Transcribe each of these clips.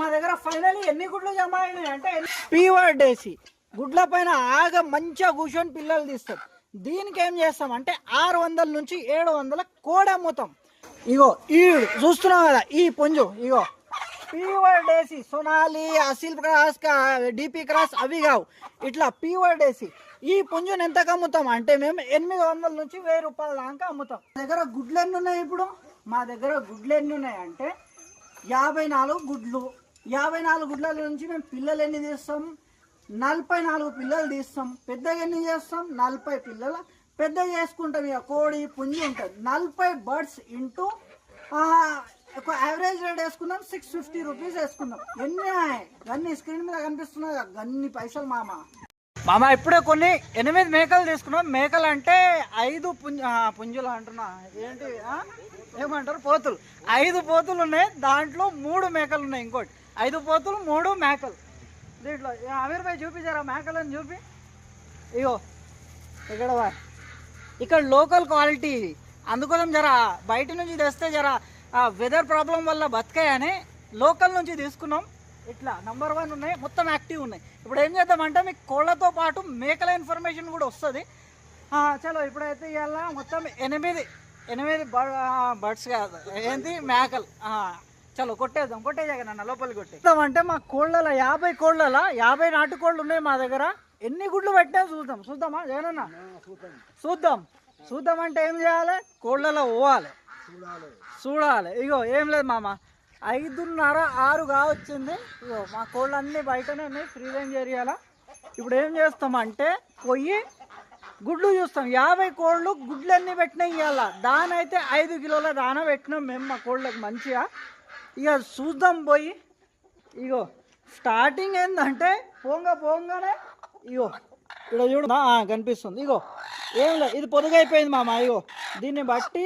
మా దగ్గర ఫైనల్ ఎన్ని గుడ్లు జమ అయినాయి అంటే పీవర్డ్ వేసి గుడ్ల పైన ఆగ మంచిగా కూర్చొని పిల్లలు తీస్తాం దీనికి ఏం చేస్తాం అంటే ఆరు వందల నుంచి ఏడు వందల కోడి అమ్ముతాం. ఇగో ఈడు చూస్తున్నాం కదా ఈ పుంజు ఇగో. పీవర్డ్ వేసి Sonali Aseel cross D P cross అవి కావు. ఇట్లా పీవర్డ్ వేసి ఈ పుంజుని ఎంతకు అమ్ముతాం అంటే మేము ఎనిమిది వందల నుంచి వెయ్యి రూపాయల దాకా అమ్ముతాం. మా దగ్గర గుడ్లు ఎన్ని ఉన్నాయి ఇప్పుడు? మా దగ్గర గుడ్లు ఎన్ని ఉన్నాయి అంటే యాభై నాలుగు గుడ్లు. యాభై నాలుగు గుడ్ల నుంచి మేము పిల్లలు ఎన్ని తీస్తాం? నలభై నాలుగు పిల్లలు తీస్తాం. పెద్దగా ఎన్ని చేస్తాం? నలభై పిల్లలు పెద్ద చేసుకుంటాం. ఇక కోడి పుంజి ఉంటుంది. నలభై బర్డ్స్ ఇంటూ ఒక యావరేజ్ రేట్ వేసుకుందాం సిక్స్ ఫిఫ్టీ రూపీస్ వేసుకుందాం ఎన్ని అన్ని స్క్రీన్ మీద కనిపిస్తున్నాయి కదా, అన్ని పైసలు మామ. మామ ఇప్పుడే కొన్ని ఎనిమిది మేకలు తీసుకున్నాం. మేకలు అంటే ఐదు పుంజ పుంజులు అంటున్నా. ఏంటి ఏమంటారు? పోతులు. ఐదు పోతులు ఉన్నాయి. దాంట్లో మూడు మేకలు ఉన్నాయి ఇంకోటి. ఐదు పోతులు మూడు మేకలు. దీంట్లో ఏ, అమీర్ భాయ్ చూపించారా మేకలను చూపి? ఇగో ఇక్కడ ఇక్కడ లోకల్ క్వాలిటీ అందుకోసం జర బయట నుంచి తెస్తే జర వెదర్ ప్రాబ్లం వల్ల బతికాయని లోకల్ నుంచి తీసుకున్నాం. ఇట్లా నంబర్ వన్ ఉన్నాయి మొత్తం యాక్టివ్ ఉన్నాయి. ఇప్పుడు ఏం చేద్దామంటే మీకు కోళ్ళతో పాటు మేకల ఇన్ఫర్మేషన్ కూడా వస్తుంది. చలో ఇప్పుడైతే ఇవాళ మొత్తం ఎనిమిది ఎనిమిది బర్డ్స్ కాదు. ఏంటి మేకలు. చలో కొట్టేద్దాం కొట్టేజాగనన్న లోపలికి కొట్టేద్దాం అంటే మా కోళ్ళల యాభై కోళ్ళల యాభై నాటుకోళ్ళు ఉన్నాయి మా దగ్గర. ఎన్ని గుడ్లు పెట్టినా చూద్దాం. చూద్దామా జగనన్న? చూద్దాం. చూద్దాం. అంటే ఏం చేయాలి? కోళ్ళలో పోవాలి. చూడాలి. ఇగో ఏం లేదు మామ. ఐదున్నర ఆరు కావచ్చింది. ఇగో మా కోళ్ళు అన్నీ బయటనే ఉన్నాయి ఫ్రీ రేంజ్ ఏరియాలో. ఇప్పుడు ఏం చేస్తామంటే పోయి గుడ్లు చూస్తాం. యాభై కోళ్ళు గుడ్లు అన్నీ పెట్టినాయి ఇవాళ దాని అయితే ఐదు కిలోల దాన పెట్టినాం మేము మా కోళ్ళకి మంచిగా. ఇక చూద్దాం పోయి. ఇగో స్టార్టింగ్ ఏంటంటే పోంగా పోంగానే ఇగో ఇక్కడ చూడు. కనిపిస్తుంది. ఇగో ఏం లేదు. ఇది పొదుగైపోయింది మామ ఇగో. దీన్ని బట్టి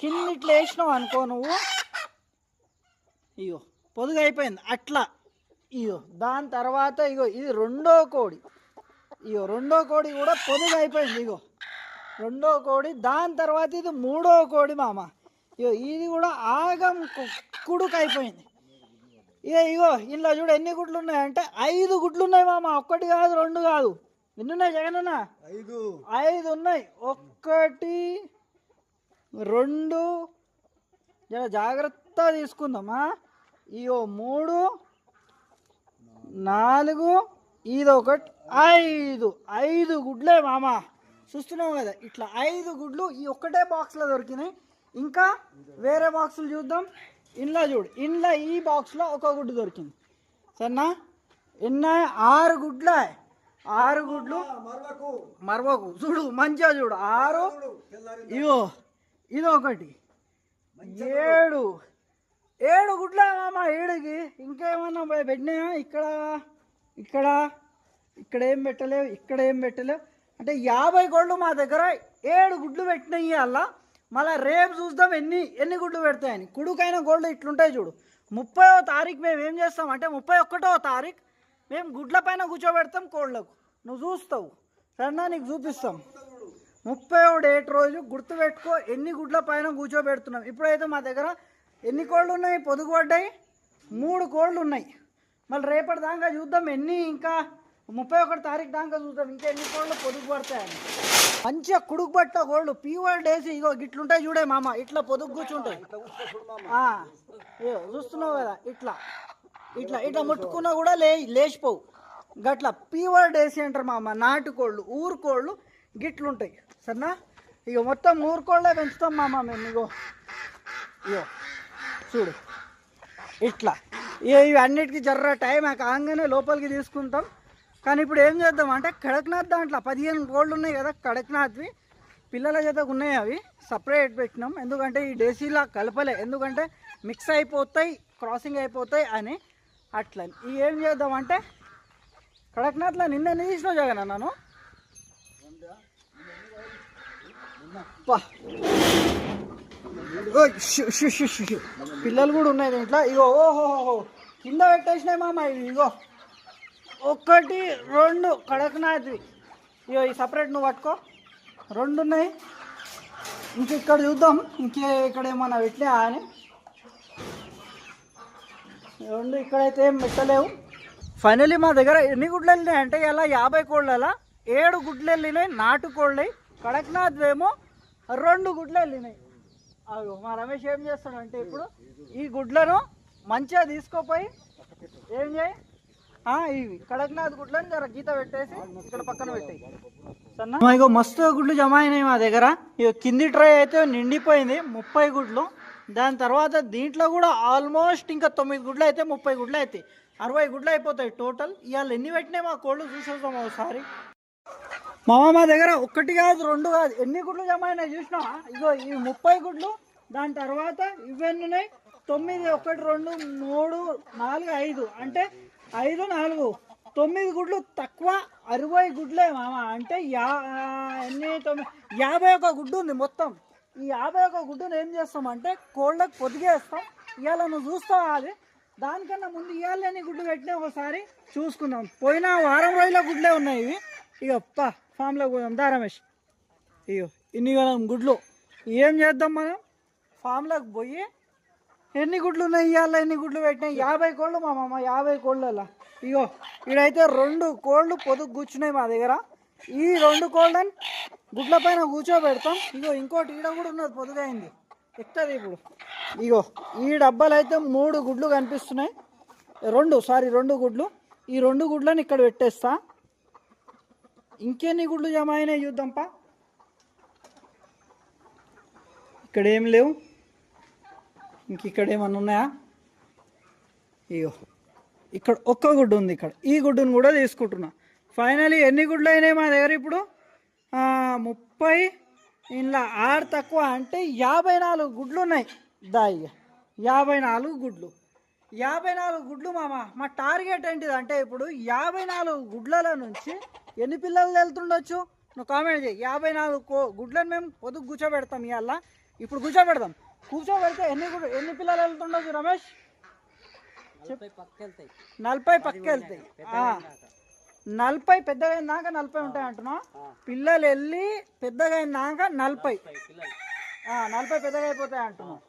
కింద ఇట్లా వేసినావు అనుకో నువ్వు. ఇగో పొదుగైపోయింది. అట్లా. ఇగో దాని తర్వాత ఇగో ఇది రెండో కోడి. ఇగో రెండో కోడి కూడా పొదుగైపోయింది. ఇగో రెండో కోడి దాని తర్వాత ఇది మూడో కోడి మామ. ఇగో ఇది కూడా ఆగం కుడుకు అయిపోయింది ఇక ఇగో ఇంట్లో చూడు ఎన్ని గుడ్లు ఉన్నాయంటే ఐదు గుడ్లు ఉన్నాయి మామ. ఒక్కటి కాదు రెండు కాదు. ఎన్ని ఉన్నాయి జగనన్న ఐదు. ఐదు ఉన్నాయి. ఒక్కటి రెండు. జర జాగ్రత్త తీసుకుందామా. ఇయో మూడు నాలుగు ఇది ఒకటి ఐదు. ఐదు గుడ్లే మామ. చూస్తున్నావు కదా ఇట్లా ఐదు గుడ్లు ఈ ఒక్కటే బాక్స్లో దొరికినాయి. ఇంకా వేరే బాక్సులు చూద్దాం. ఇంట్లో చూడు. ఇంట్లో ఈ బాక్స్లో ఒక గుడ్డు దొరికింది. సరేనా? ఎన్న? ఆరు గుడ్లే. ఆరు గుడ్లు. మరవకు. మరవకు. చూడు మంచిగా చూడు. ఆరు ఇగో ఇది ఒకటి ఏడు. ఏడు గుడ్ల మామ ఏడుకి. ఇంకేమన్నా పెట్టినాయా? ఇక్కడ ఇక్కడ. ఇక్కడ ఏం పెట్టలేవు ఇక్కడ ఏం పెట్టలేవు. అంటే యాభై కోళ్ళు మా దగ్గర ఏడు గుడ్లు పెట్టినాయి అలా. మళ్ళీ రేపు చూద్దాం ఎన్ని ఎన్ని గుడ్లు పెడతాయని. కుడుకైన గోల్డ్ ఇట్లుంటాయి చూడు. ముప్పైవ తారీఖు మేము ఏం చేస్తాం అంటే ముప్పై ఒకటో తారీఖు మేము గుడ్ల పైన కూర్చోబెడతాం కోళ్ళకు. నువ్వు చూస్తావు. సరేనా నీకు చూపిస్తాం. ముప్పై డేట్ రోజు గుర్తుపెట్టుకో ఎన్ని గుడ్ల పైన కూర్చోబెడుతున్నాం. ఇప్పుడైతే మా దగ్గర ఎన్ని కోళ్ళు ఉన్నాయి పొదుగు పడ్డాయి? మూడు కోళ్ళు ఉన్నాయి మళ్ళీ రేపటి దాకా చూద్దాం ఎన్ని ఇంకా ముప్పై ఒకటి తారీఖు దాకా చూద్దాం. ఇంకా ఎన్ని కోళ్ళు పొదుగు పడతాయని మంచిగా కుడుకు పట్ట కోళ్ళు పీవల్ డేసి ఇగో ఇట్లుంటాయి చూడే మామ. ఇట్లా పొదుగు కూర్చుంటాయి. చూస్తున్నావు కదా ఇట్లా. ఇట్లా ఇట్లా ముట్టుకున్నా కూడా లే లేచిపోవు. గట్ల పీవర్ డేసి అంటారు మామ నాటుకోళ్ళు ఊరుకోళ్ళు గిట్లుంటాయి. సరేనా? ఇక మొత్తం ఊరుకోళ్ళే పెంచుతాం మామ మేము ఇగో. ఇగో చూడు. ఇట్లా. ఇవి అన్నిటికీ జర్ర టైం కాగానే లోపలికి తీసుకుంటాం. కానీ ఇప్పుడు ఏం చేద్దాం అంటే కడక్నాథ్ దాంట్లో పదిహేను కోళ్ళు ఉన్నాయి కదా కడక్నాథ్వి. పిల్లల చేతకు ఉన్నాయి అవి. సపరేట్ పెట్టినాం. ఎందుకంటే ఈ డేసీలా కలపలే. ఎందుకంటే మిక్స్ అయిపోతాయి క్రాసింగ్ అయిపోతాయి అని అట్లా. ఈ ఏం చేద్దాం అంటే కడక్నాథ్లో నిన్న ఎన్ని తీసినావు జగన్ నన్ను పిల్లలు కూడా ఉన్నాయి దీంట్లో. ఇగో ఓహో కింద పెట్టేసినాయి మామ ఇవి ఇగో. ఒకటి రెండు కడక్నాథ్వి. ఇగో ఈ సపరేట్ నువ్వు పట్టుకో. రెండు ఉన్నాయి. ఇంక ఇక్కడ చూద్దాం. ఇంకే ఇక్కడ ఏమన్నా పెట్టినా అని. రెండు ఇక్కడైతే ఏం పెట్టలేవు. ఫైనలీ మా దగ్గర ఎన్ని గుడ్లు వెళ్ళినాయి? అంటే ఇలా యాభై కోళ్ళలా? ఏడు గుడ్లు వెళ్ళినాయి. నాటు కోళ్ళు. కడక్నాథ్ ఏమో రెండు గుడ్లు వెళ్ళినాయి. అవి మా రమేష్ ఏం చేస్తాడు అంటే ఇప్పుడు ఈ గుడ్లను మంచిగా తీసుకోపోయి ఏం చేయి? ఇవి కడక్నాథ్ గుడ్లను జర గీత పెట్టేసి ఇక్కడ పక్కన పెట్టేయి. సన్న ఇగో మస్తు గుడ్లు జమ అయినాయి మా దగ్గర. ఇక కింది ట్రై అయితే నిండిపోయింది ముప్పై గుడ్లు. దాని తర్వాత దీంట్లో కూడా ఆల్మోస్ట్ ఇంకా తొమ్మిది గుడ్లు అయితే ముప్పై గుడ్లు అవుతాయి అరవై గుడ్లు అయిపోతాయి టోటల్. ఇవాళ ఎన్ని పెట్టినాయి మా కోళ్ళు చూసేస్తాం ఒకసారి. మామ మా దగ్గర ఒక్కటి కాదు రెండు కాదు. ఎన్ని గుడ్లు జమ అయినాయి చూసినా ఇగో ఈ ముప్పై గుడ్లు దాని తర్వాత ఇవన్నీ ఉన్నాయి? తొమ్మిది ఒకటి రెండు మూడు నాలుగు ఐదు. అంటే ఐదు నాలుగు. తొమ్మిది గుడ్లు తక్కువ అరవై గుడ్లే మామ. అంటే యా ఎన్ని తొమ్మిది యాభై ఒక గుడ్డు ఉంది మొత్తం. ఈ యాభై ఒక గుడ్డును ఏం చేస్తామంటే కోళ్ళకు పొదిగేస్తాం. ఇవాళ నువ్వు చూస్తావు అది? దానికన్నా ముందు ఇవాళ ఎన్ని గుడ్లు పెట్టినా ఒకసారి చూసుకుందాం. పోయిన వారం రోజుల గుడ్లే ఉన్నాయి ఇవి. ఇక పా ఫామ్లో పోదాం. దా రమేష్. ఇగో ఇన్ని గుడ్లు. ఏం చేద్దాం మనం? ఫామ్లోకి పోయి ఎన్ని గుడ్లు ఉన్నాయి ఇవాళ ఎన్ని గుడ్లు పెట్టినాయి? యాభై కోళ్ళు మా మామ యాభై కోళ్ళ ఇగో ఇడైతే రెండు కోళ్ళు పొదుగు కూర్చున్నాయి మా దగ్గర. ఈ రెండు కోళ్ళని గుడ్ల పైన కూర్చోబెడతాం. ఇగో ఇంకోటి ఈడ కూడా ఉన్నది పొదుగైంది. ఎక్కుతుంది ఇప్పుడు. ఇగో ఈ డబ్బాలు అయితే మూడు గుడ్లు కనిపిస్తున్నాయి. రెండు సారీ రెండు గుడ్లు. ఈ రెండు గుడ్లను ఇక్కడ పెట్టేస్తా. ఇంకెన్ని గుడ్లు జమ అయినాయి చూద్దాంపా. ఇక్కడ ఏం లేవు. ఇంక ఇక్కడ ఏమన్నా ఉన్నాయా? ఇగో ఇక్కడ ఒక్క గుడ్డు ఉంది ఇక్కడ. ఈ గుడ్డును కూడా తీసుకుంటున్నా. ఫైనలీ ఎన్ని గుడ్లు అయినాయి మా దగ్గర ఇప్పుడు? ముప్పై ఇంట్లో ఆరు తక్కువ అంటే యాభై నాలుగు గుడ్లు ఉన్నాయి. దా యాభై నాలుగు గుడ్లు. యాభై నాలుగు గుడ్లు మామ మా టార్గెట్ ఏంటిది అంటే ఇప్పుడు యాభై నాలుగు గుడ్లలో నుంచి ఎన్ని పిల్లలు వెళ్తుండొచ్చు నువ్వు కామెంట్ చేయి యాభై నాలుగు కో గుడ్లను మేము పొద్దు కూర్చోబెడతాం ఇవాళ ఇప్పుడు కూర్చోబెడతాం కూర్చోబెడితే ఎన్ని ఎన్ని పిల్లలు వెళ్తుండొచ్చు రమేష్? నలభై పక్క వెళ్తాయి. నలభై పెద్దగా అయినాక నలభై ఉంటాయి అంటున్నావు. పిల్లలు వెళ్ళి పెద్దగా అయినాక నలభై నలభై పెద్దగా అయిపోతాయి అంటున్నావు.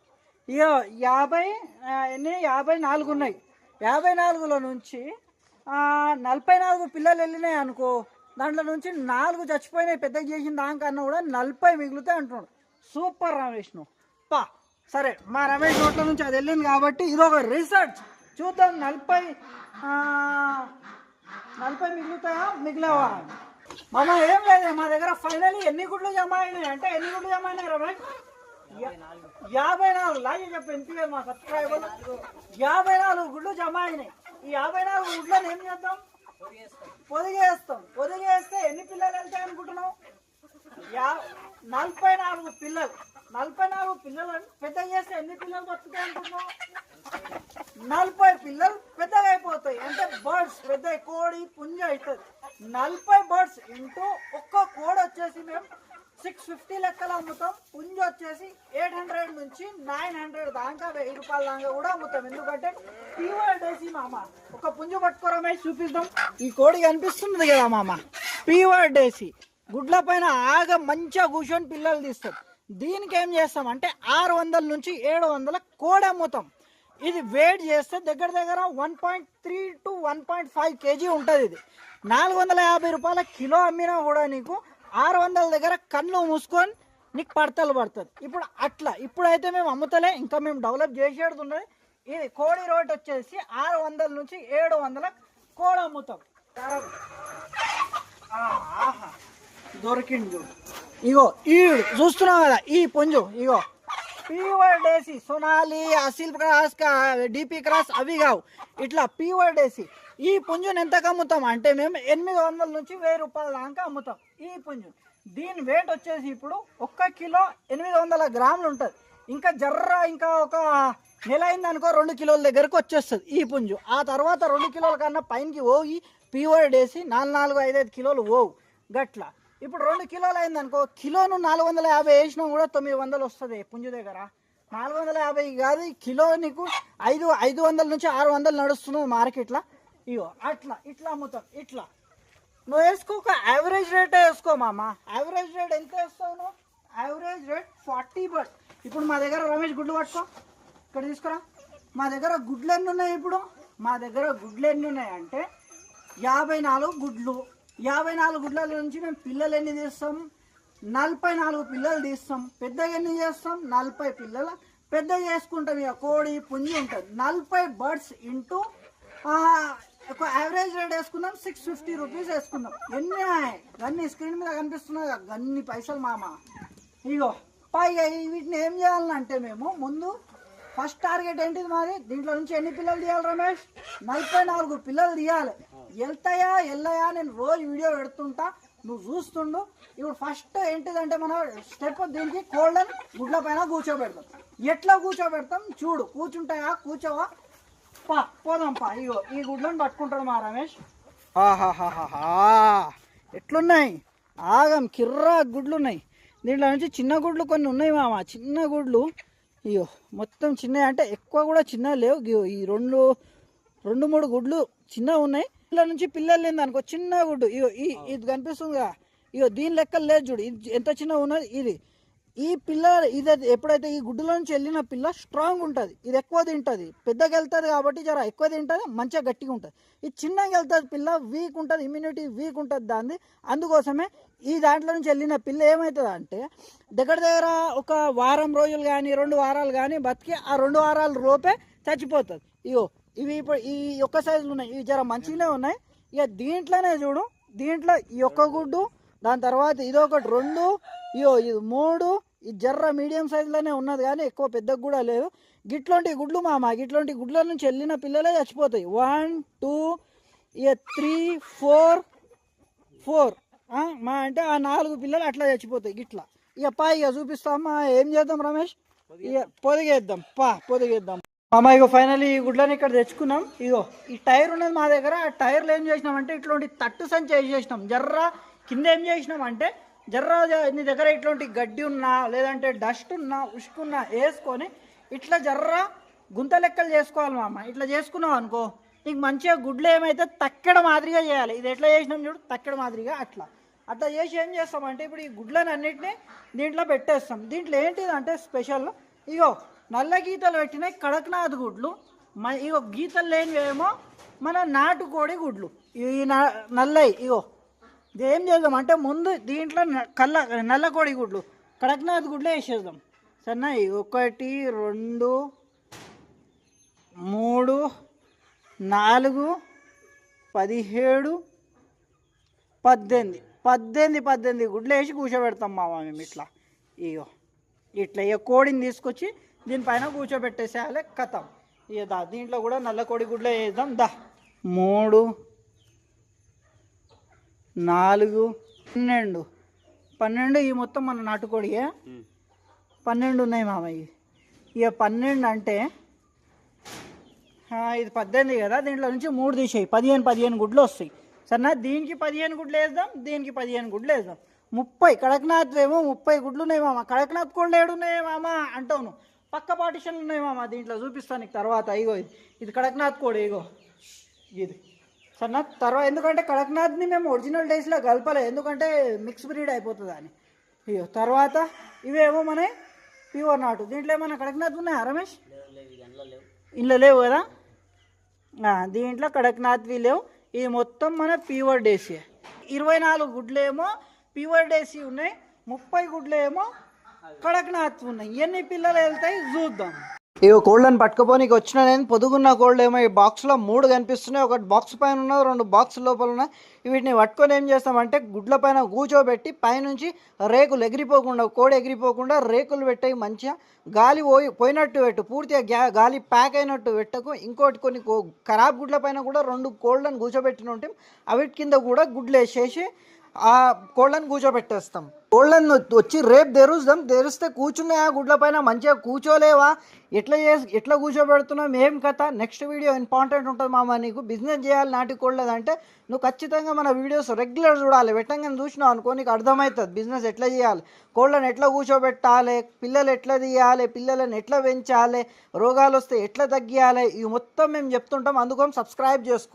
ఇక యాభై ఎన్ని? యాభై నాలుగు ఉన్నాయి. యాభై నాలుగులో నుంచి నలభై నాలుగు పిల్లలు వెళ్ళినాయి అనుకో దాంట్లో నుంచి నాలుగు చచ్చిపోయినాయి పెద్దగా చేసిన దానికన్నా కూడా నలభై మిగులుతాయి అంటున్నాడు. సూపర్ రమేష్ నువ్వు. పా. సరే మా రమేష్ నోట్ల నుంచి అది వెళ్ళింది కాబట్టి ఇది ఒక రీసెర్చ్. చూద్దాం నలభై నలభై మిగులుతాయా? మిగిలేవా? మామ ఏం లేదు మా దగ్గర ఫైనల్లీ ఎన్ని గుడ్లు జమ అయినాయి? అంటే ఎన్ని గుడ్లు జమ అయినాయి రమేష్? యాభై నాలుగు. లాగే చెప్పి ఎంపీ మా సబ్స్క్రైబర్ యాభై నాలుగు గుడ్లు జమ అయినాయి. ఈ యాభై నాలుగు గుడ్లను ఏం చేద్దాం? పొదిగేస్తాం. పొదిగేస్తే ఎన్ని పిల్లలు వెళ్తాయి అనుకుంటున్నావు యా నలభై నాలుగు పిల్లలు. నలభై నాలుగు పిల్లలు పెద్ద చేస్తే ఎన్ని పిల్లలు బతుకుతాయి అనుకున్నావు? నలభై పిల్లలు పెద్దగా అయిపోతాయి అంటే బర్డ్స్ పెద్ద కోడి పుంజ అవుతుంది. నలభై బర్డ్స్ ఇంటూ ఒక్క కోడి వచ్చేసి మేము సిక్స్ ఫిఫ్టీ లెక్కలు అమ్ముతాం. పుంజ వచ్చేసి ఎయిట్ హండ్రెడ్ నుంచి నైన్ హండ్రెడ్ దాకా వెయ్యి రూపాయల దాకా కూడా అమ్ముతాం. ఎందుకంటే పీవర్ డేసి మామ ఒక పుంజు పట్టుకోరమే చూపిద్దాం. ఈ కోడి కనిపిస్తుంది కదా మామ. పీవర్ డేసి గుడ్ల పైన ఆగ మంచిగా కూర్చొని పిల్లలు తీస్తారు. దీనికి ఏం చేస్తాం అంటే ఆరు వందల నుంచి ఏడు వందల కోడి అమ్ముతాం. ఇది వెయిట్ చేస్తే దగ్గర దగ్గర one point three two one point five KG ఉంటుంది ఇది. నాలుగు వందల యాభై రూపాయల కిలో అమ్మినా కూడా నీకు ఆరు వందల దగ్గర కళ్ళు మూసుకొని నీకు పడతలు పడుతుంది. ఇప్పుడు అట్లా ఇప్పుడైతే మేము అమ్ముతలే ఇంకా మేము డెవలప్ చేసేది ఉన్నది. ఇది కోడి రోడ్ వచ్చేసి ఆరు వందల నుంచి ఏడు వందల కోడి అమ్ముతాం. ఆహా. దొరికిండు. ఇగో ఈ చూస్తున్నావు కదా ఈ పుంజు ఇగో. పీవర్ డేసి Sonali Aseel cross D P cross అవి కావు. ఇట్లా పీవర్ డేసి ఈ పుంజుని ఎంతకు అమ్ముతాం అంటే మేము ఎనిమిది వందల నుంచి వెయ్యి రూపాయల దాకా అమ్ముతాం ఈ పుంజు దీని వెయిట్ వచ్చేసి ఇప్పుడు ఒక్క కిలో ఎనిమిది వందల గ్రాములు ఉంటుంది. ఇంకా జర్ర ఇంకా ఒక నెల అయిందనుకో రెండు కిలోల దగ్గరకు వచ్చేస్తుంది ఈ పుంజు. ఆ తర్వాత రెండు కిలోల కన్నా పైనకి పోయి పీవర్డ్ డేసి నాలుగు నాలుగు ఐదైదు కిలోలు పోవు. గట్ల. ఇప్పుడు రెండు కిలోలు అయింది అనుకో కిలోను నాలుగు వందల యాభై వేసినా కూడా తొమ్మిది వందలు వస్తుంది పుంజు దగ్గర. నాలుగు వందల యాభై కాదు కిలో నీకు ఐదు ఐదు వందల నుంచి ఆరు వందలు నడుస్తున్నది మార్కెట్లో. ఇగో అట్లా ఇట్లా అమ్ముతాం ఇట్లా. నువ్వు వేసుకో ఒక యావరేజ్ రేట్ వేసుకో మామ. యావరేజ్ రేట్ ఎంత వేస్తావు నువ్వు? యావరేజ్ రేట్ ఫార్టీ బట్ ఇప్పుడు మా దగ్గర రమేష్ గుడ్లు పట్టుకో. ఇక్కడ తీసుకురా. మా దగ్గర గుడ్లు ఎన్ని ఉన్నాయి ఇప్పుడు? మా దగ్గర గుడ్లు ఎన్ని ఉన్నాయి అంటే యాభై నాలుగు గుడ్లు. యాభై నాలుగు గుడ్ల నుంచి మేము పిల్లలు ఎన్ని తీస్తాం? నలభై నాలుగు పిల్లలు తీస్తాం. పెద్దగా ఎన్ని చేస్తాం? నలభై పిల్లలు పెద్ద చేసుకుంటాం. ఇక కోడి పుంజి ఉంటుంది. నలభై బర్డ్స్ ఇంటూ ఒక యావరేజ్ రేట్ వేసుకుందాం సిక్స్ ఫిఫ్టీ రూపీస్ వేసుకుందాం ఎన్ని అన్ని స్క్రీన్ మీద కనిపిస్తున్నాయి కదా, అన్ని పైసలు మామ. ఇగో పైగా వీటిని ఏం చేయాలంటే మేము ముందు ఫస్ట్ టార్గెట్ ఏంటిది మాది? దీంట్లో నుంచి ఎన్ని పిల్లలు తీయాలి రమేష్? నలభై నాలుగు పిల్లలు తీయాలి. వెళ్తాయా వెళ్ళాయా నేను రోజు వీడియో పెడుతుంటా నువ్వు చూస్తుండు. ఇప్పుడు ఫస్ట్ ఏంటిదంటే మనం స్టెప్ దీనికి కోల్డెన్ గుడ్ల పైన కూర్చోబెడతాం. ఎట్లా కూర్చోబెడతాం? చూడు కూర్చుంటాయా కూర్చోవా? పా పోదాం పా ఇగో ఈ గుడ్లను పట్టుకుంటాడు మా రమేష్. ఆహాహాహా ఎట్లున్నాయి? ఆగం కిర్రా గుడ్లు ఉన్నాయి దీంట్లో నుంచి చిన్న గుడ్లు కొన్ని ఉన్నాయి మామ చిన్న గుడ్లు. ఇయో మొత్తం చిన్నవి అంటే ఎక్కువ కూడా చిన్న లేవు. ఈ రెండు రెండు మూడు గుడ్లు చిన్నవి ఉన్నాయి. ఇలా నుంచి పిల్లలు లేని దానికో చిన్న గుడ్డు. ఇగో ఈ ఇది కనిపిస్తుంది కదా. ఇగో దీని లెక్క లేదు చూడు. ఇది ఎంత చిన్నగా ఉన్నది? ఇది. ఈ పిల్ల ఇది ఎప్పుడైతే ఈ గుడ్డులో నుంచి వెళ్ళిన పిల్ల స్ట్రాంగ్ ఉంటుంది. ఇది ఎక్కువ తింటుంది. పెద్దగా వెళ్తుంది కాబట్టి జర ఎక్కువ తింటుంది మంచిగా గట్టిగా ఉంటుంది. ఇది చిన్నగా వెళ్తుంది పిల్ల వీక్ ఉంటుంది ఇమ్యూనిటీ వీక్ ఉంటుంది దాన్ని. అందుకోసమే ఈ దాంట్లో నుంచి వెళ్ళిన పిల్ల ఏమవుతుంది అంటే దగ్గర దగ్గర ఒక వారం రోజులు కానీ రెండు వారాలు కానీ బతికి ఆ రెండు వారాల లోపే చచ్చిపోతుంది. ఇగో ఇవి ఇప్పుడు ఈ ఒక్క సైజులు ఉన్నాయి. ఇవి జర మంచిగానే ఉన్నాయి. ఇక దీంట్లోనే చూడు దీంట్లో ఈ ఒక్క గుడ్డు దాని తర్వాత ఇదొకటి రెండు ఇయో ఇది మూడు ఈ జర్ర మీడియం సైజులోనే ఉన్నది కానీ ఎక్కువ పెద్దగా కూడా లేదు. గిట్లాంటి గుడ్లు మామ గిట్లాంటి గుడ్ల నుంచి వెళ్ళిన పిల్లలే చచ్చిపోతాయి. వన్ టూ ఇక త్రీ ఫోర్ ఫోర్ మా అంటే ఆ నాలుగు పిల్లలు అట్లా చచ్చిపోతాయి గిట్లా. ఇక పా ఇక చూపిస్తామా ఏం చేద్దాం రమేష్? ఇక పొదిగేద్దాం. పా పొదిగేద్దాం. అమ్మ ఇగో ఫైనల్ ఈ గుడ్లని ఇక్కడ తెచ్చుకున్నాం. ఇగో ఈ టైర్ ఉన్నది మా దగ్గర. ఆ టైర్లు ఏం చేసినాం అంటే ఇట్లాంటి తట్టు సంచి ఏం చేసినాం. జర్ర కింద ఏం చేసినాం అంటే జర్ర నీ దగ్గర ఇట్లాంటి గడ్డి ఉన్నా లేదంటే డస్ట్ ఉన్నా ఉష్కున్నా వేసుకొని ఇట్లా జర్ర గుంత లెక్కలు చేసుకోవాలి మా అమ్మ ఇట్లా చేసుకున్నావు అనుకో నీకు మంచిగా గుడ్లు ఏమైతే తక్కెడ మాదిరిగా చేయాలి. ఇది ఎట్లా చేసినాం చూడు తక్కెడ మాదిరిగా అట్లా. అట్లా చేసి ఏం చేస్తామంటే ఇప్పుడు ఈ గుడ్లను అన్నిటిని దీంట్లో పెట్టేస్తాం. దీంట్లో ఏంటిదంటే స్పెషల్ ఇగో నల్ల గీతలు పెట్టినాయి కడక్నాథ్ గుడ్లు. మ ఇగో గీతలు లేనివేమో మన నాటుకోడి గుడ్లు. ఈ నల్లయి ఇగో. ఏం చేద్దాం? అంటే ముందు దీంట్లో కళ్ళ నల్ల కోడి గుడ్లు. కడక్నాథ్ గుడ్లే వేసేద్దాం. సరేనా? ఒకటి రెండు మూడు నాలుగు పదిహేడు పద్దెనిమిది. పద్దెనిమిది పద్దెనిమిది గుడ్లు వేసి కూర్చోబెడతాం మామ మేము ఇట్లా. ఇగో. ఇట్లా ఇక కోడిని తీసుకొచ్చి దీనిపైన కూర్చోబెట్టేసేయాలి కథం. ఇక దా దీంట్లో కూడా నల్ల కోడి గుడ్లే వేద్దాం దా. మూడు నాలుగు పన్నెండు. పన్నెండు ఈ మొత్తం మన నాటుకోడియే. పన్నెండు ఉన్నాయి మామయ్య. ఇక పన్నెండు అంటే ఇది పద్దెనిమిది కదా దీంట్లో నుంచి మూడు తీసేయి. పదిహేను పదిహేను గుడ్లు వస్తాయి. సరేనా? దీనికి పదిహేను గుడ్లు వేద్దాం దీనికి పదిహేను గుడ్లు వేద్దాం. ముప్పై కడక్నాథ్ ఏమో ముప్పై గుడ్లు ఉన్నాయి మామ. కడక్నాథ్ కోళ్ళు ఏడున్నాయి మామ? అంటావు పక్క పార్టిషన్లు ఉన్నాయి మామ దీంట్లో చూపిస్తాను నీకు తర్వాత. ఇగో ఇది. ఇది కడక్నాథ్ కోడి ఇగో. ఇది. సరేనా? తర్వాత ఎందుకంటే కడక్నాథ్ని మేము ఒరిజినల్ డేస్లో కలపలే. ఎందుకంటే మిక్స్ బ్రీడ్ అయిపోతుంది అని. ఇగో తర్వాత ఇవేమో మన ప్యూర్ నాటు దీంట్లో ఏమైనా కడక్నాథ్ ఉన్నాయా రమేష్? ఇంట్లో లేవు కదా? దీంట్లో కడక్నాథ్వి లేవు. ఇది మొత్తం మన ప్యూర్ డేసీ ఇరవై నాలుగు గుడ్లు ఏమో ప్యూర్ డేసీ ఉన్నాయి. ముప్పై గుడ్లు ఏమో కడక్నాథ్ ఉన్నాయి ఎన్ని పిల్లలు వెళ్తాయి చూద్దాం. ఇవి కోళ్ళని పట్టుకుపోనీకి వచ్చిన నేను పొదుగున్న కోళ్ళు ఏమో ఈ బాక్స్లో మూడు కనిపిస్తున్నాయి. ఒకటి బాక్స్ పైన ఉన్నది రెండు బాక్స్ లోపల ఉన్నాయి వీటిని పట్టుకొని ఏం చేస్తామంటే గుడ్ల పైన కూర్చోబెట్టి పైనుంచి రేకులు ఎగిరిపోకుండా కోడి ఎగిరిపోకుండా రేకులు పెట్టాయి మంచిగా. గాలి పోయి పోయినట్టు పెట్టు పూర్తిగా గ్యా గాలి ప్యాక్ అయినట్టు పెట్టకు. ఇంకోటి కొన్ని కో- ఖరాబ్ గుడ్ల పైన కూడా రెండు కోళ్ళని కూర్చోబెట్టిన ఉంటే అవిటి కింద కూడా గుడ్లు వేసేసి ఆ కోళ్ళని కూర్చోబెట్టేస్తాం. కోళ్ళని వచ్చి రేపు తెరుస్తాం. తెరిస్తే కూర్చున్నాయా? గుడ్ల పైన మంచిగా కూర్చోలేవా? ఎట్లా చేసి ఎట్లా కూర్చోబెడుతున్నాం ఏం కథ? నెక్స్ట్ వీడియో ఇంపార్టెంట్ ఉంటుంది మామ నీకు. బిజినెస్ చేయాలి నాటి కోళ్ళదంటే నువ్వు ఖచ్చితంగా మన వీడియోస్ రెగ్యులర్ చూడాలి. వెట్టంగా చూసినావు అనుకో నీకు అర్థమవుతుంది. బిజినెస్ ఎట్లా చేయాలి? కోళ్ళని ఎట్లా కూర్చోబెట్టాలి? పిల్లలు ఎట్లా తీయాలి? పిల్లలను ఎట్లా పెంచాలి? రోగాలు వస్తే ఎట్లా తగ్గియాలి? ఇవి మొత్తం మేము చెప్తుంటాం. అందుకోసం సబ్స్క్రైబ్ చేసుకో.